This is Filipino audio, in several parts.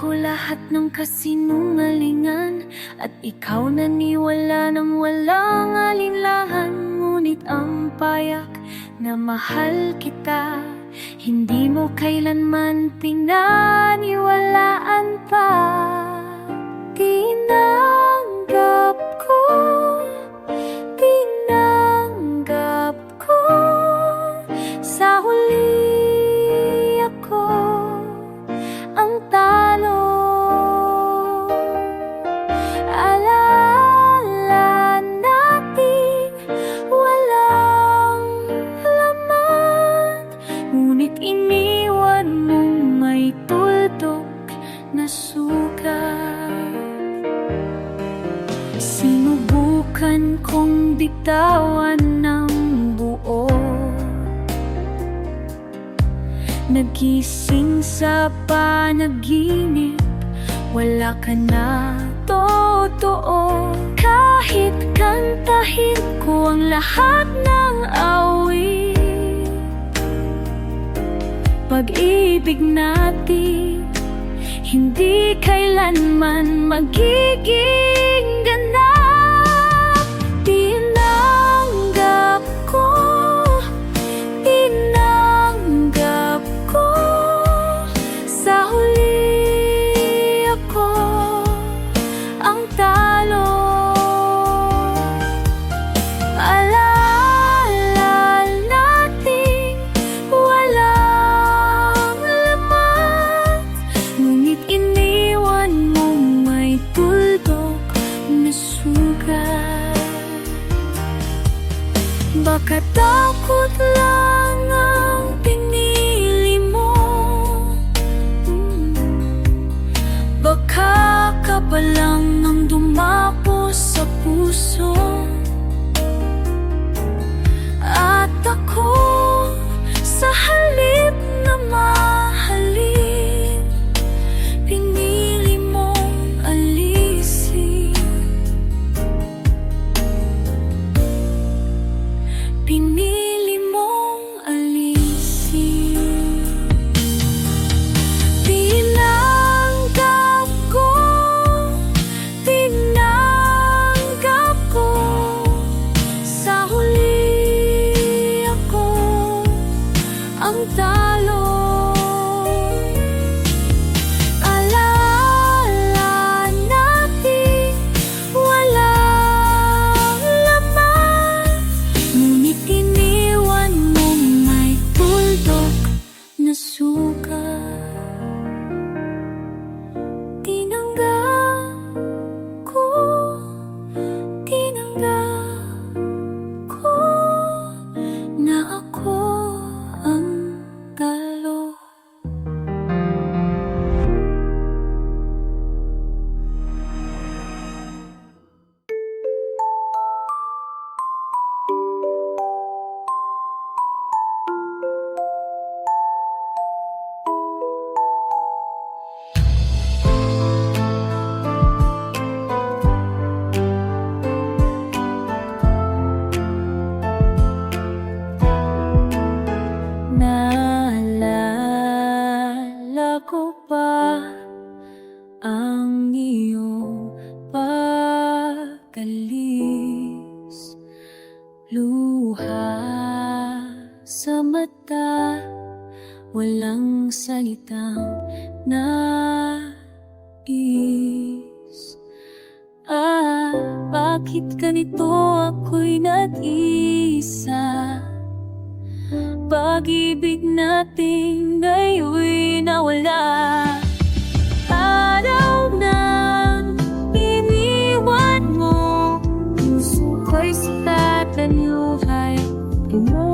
ko lahat ng kasinungalingan At ikaw na naniwala ng walang alinlahan Ngunit ang payak na mahal kita Hindi mo kailanman pinaniwalaan pa. Di na totoo. Kahit kantahin ko ang lahat ng awit Pag-ibig natin hindi kailanman magiging beneath 够吧。place that the new high.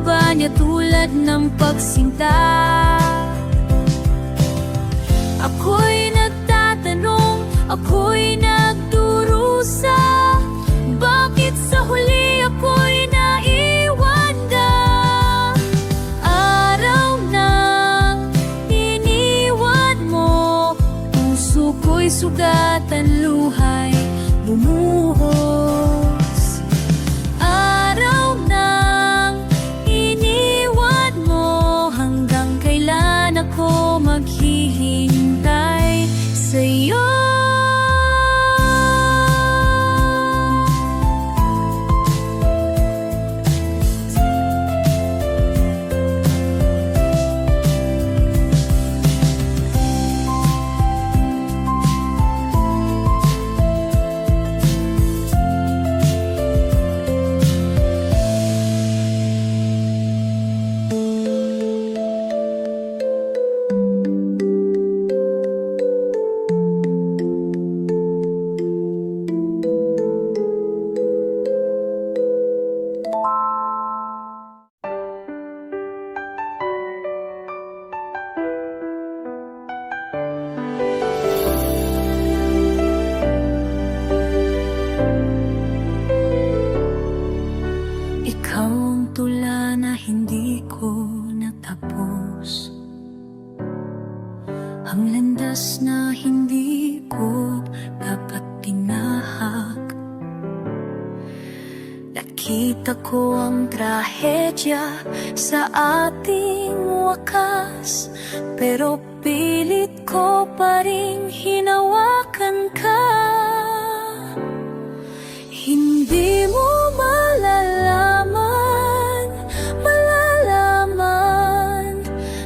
ba niya tulad ng pagsinta? Ako'y nagtatanong, ako'y nagdurusa ating wakas Pero pilit ko pa rin hinawakan ka. Hindi mo malalaman, malalaman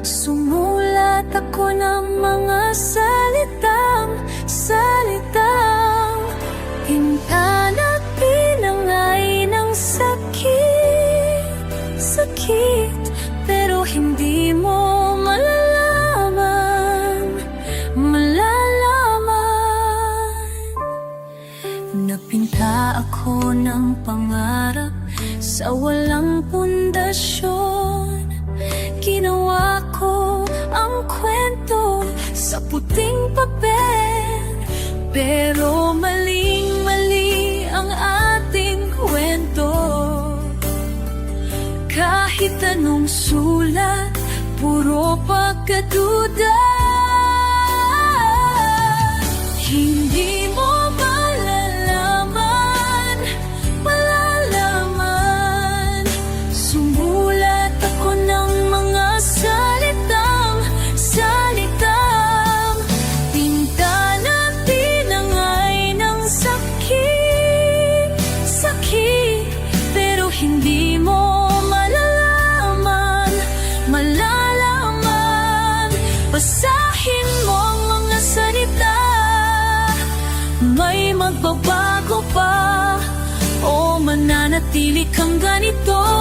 Sumulat ako ng mga sa Sa walang pundasyon. Ginawa ko ang kwento Sa puting papel. Pero maling-mali ang ating kwento. Kahit anong sulat Puro pagkaduda. kang ganito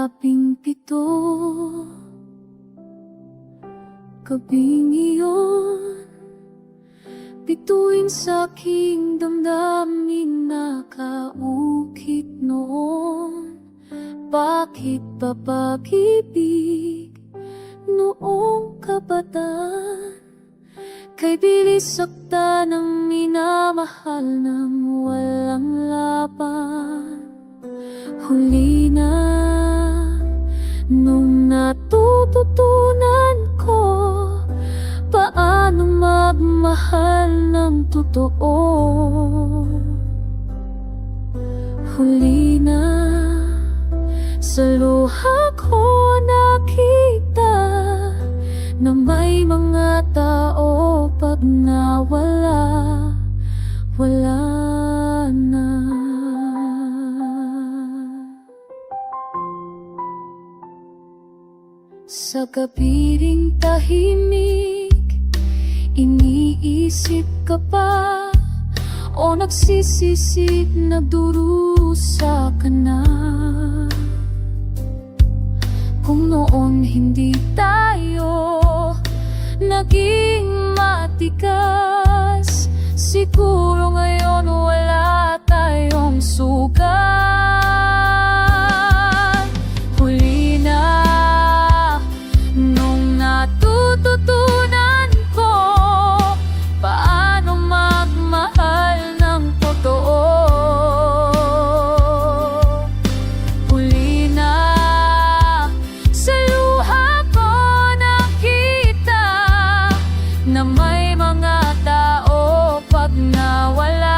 Labing pito. Gabing iyon Bituin sa aking damdamin Nakaukit noon. Bakit ba pag-ibig Noong kabataan? Kay bilis sakta ng minamahal Nang walang laban. Huli na natututunan ko Paano magmahal ng totoo? Huli na Sa luha ko nakita Na may mga tao Pag nawala Wala Sa gabi ring tahimik Iniisip ka pa O nagsisisi Nagdurusa ka na. Kung noon hindi tayo Naging matikas Siguro ngayon wala tayong sugat Na may mga tao. Pag nawala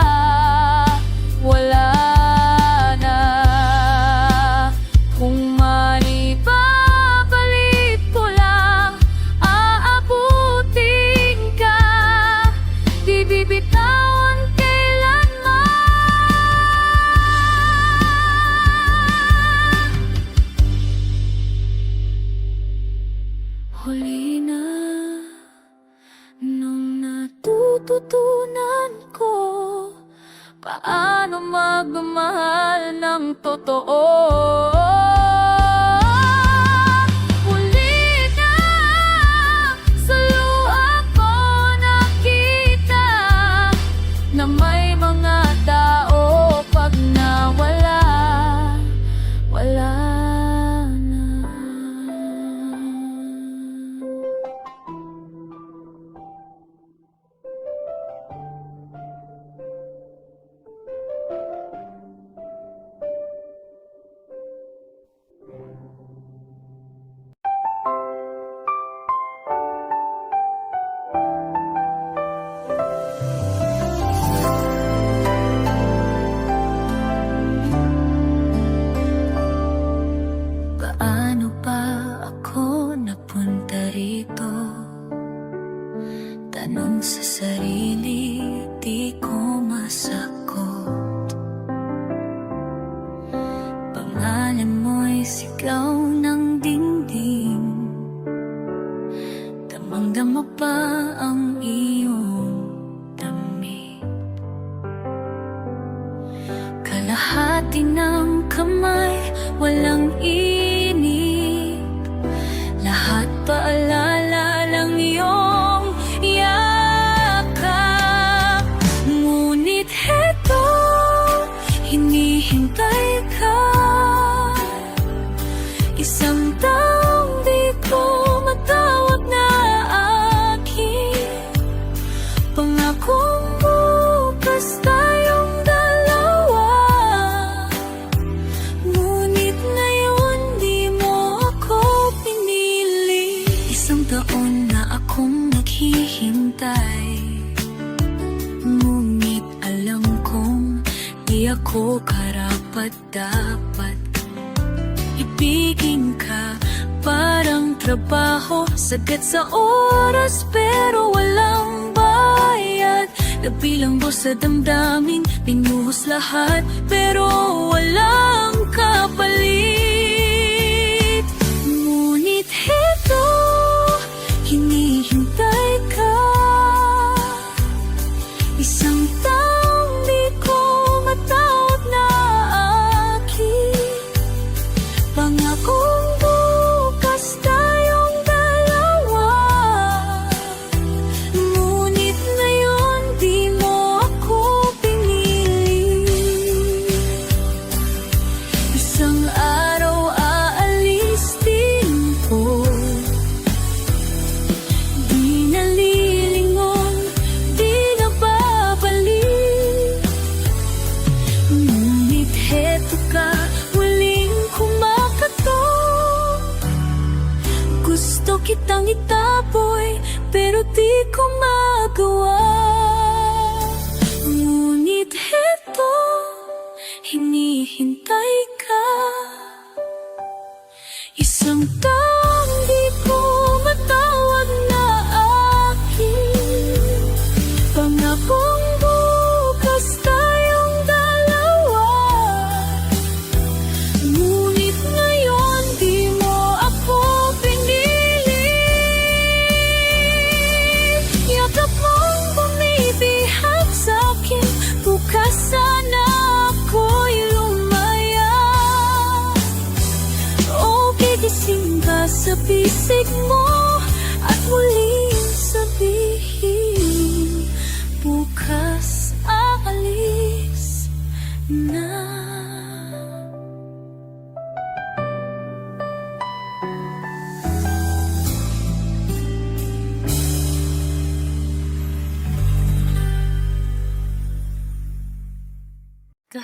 Karapat dapat Ibigin ka. Parang trabaho Sagad sa oras pero walang bayad. Nabilang mo sa damdamin Pinuhos lahat pero walang kapalit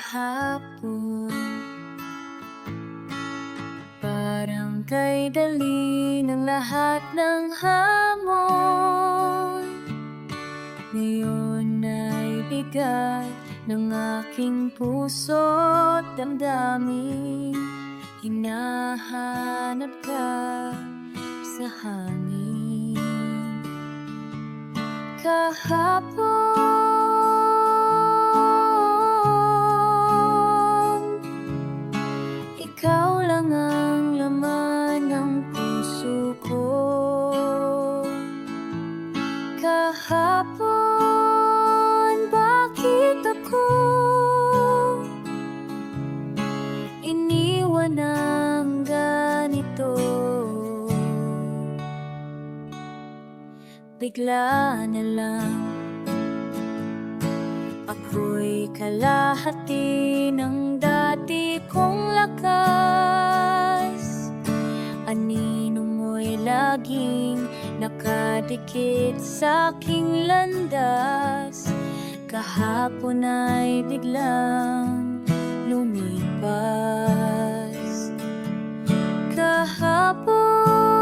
Kahapon. Parang kay dali ng lahat ng hamon. Ngayon ay bigat ng aking puso't damdamin. Hinahanap ka sa hangin. Kahapon Anino mo'y laging nakadikit sa aking landas? Kahapon ay biglang lumipas. Kahapon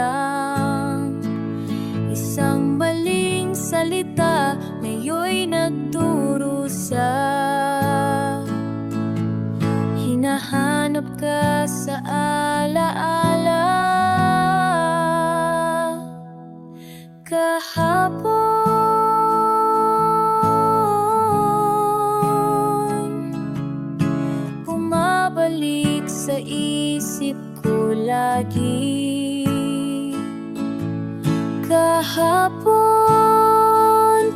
nakulang Isang maling salita ngayon'y nagdurusa Hinahanap ka sa alaala. Kahapon Bumabalik sa isip ko lagi Kahapon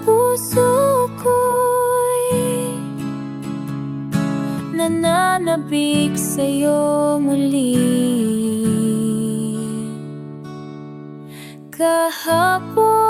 puso ko'y Nananabik sa'yo muli. Kahapon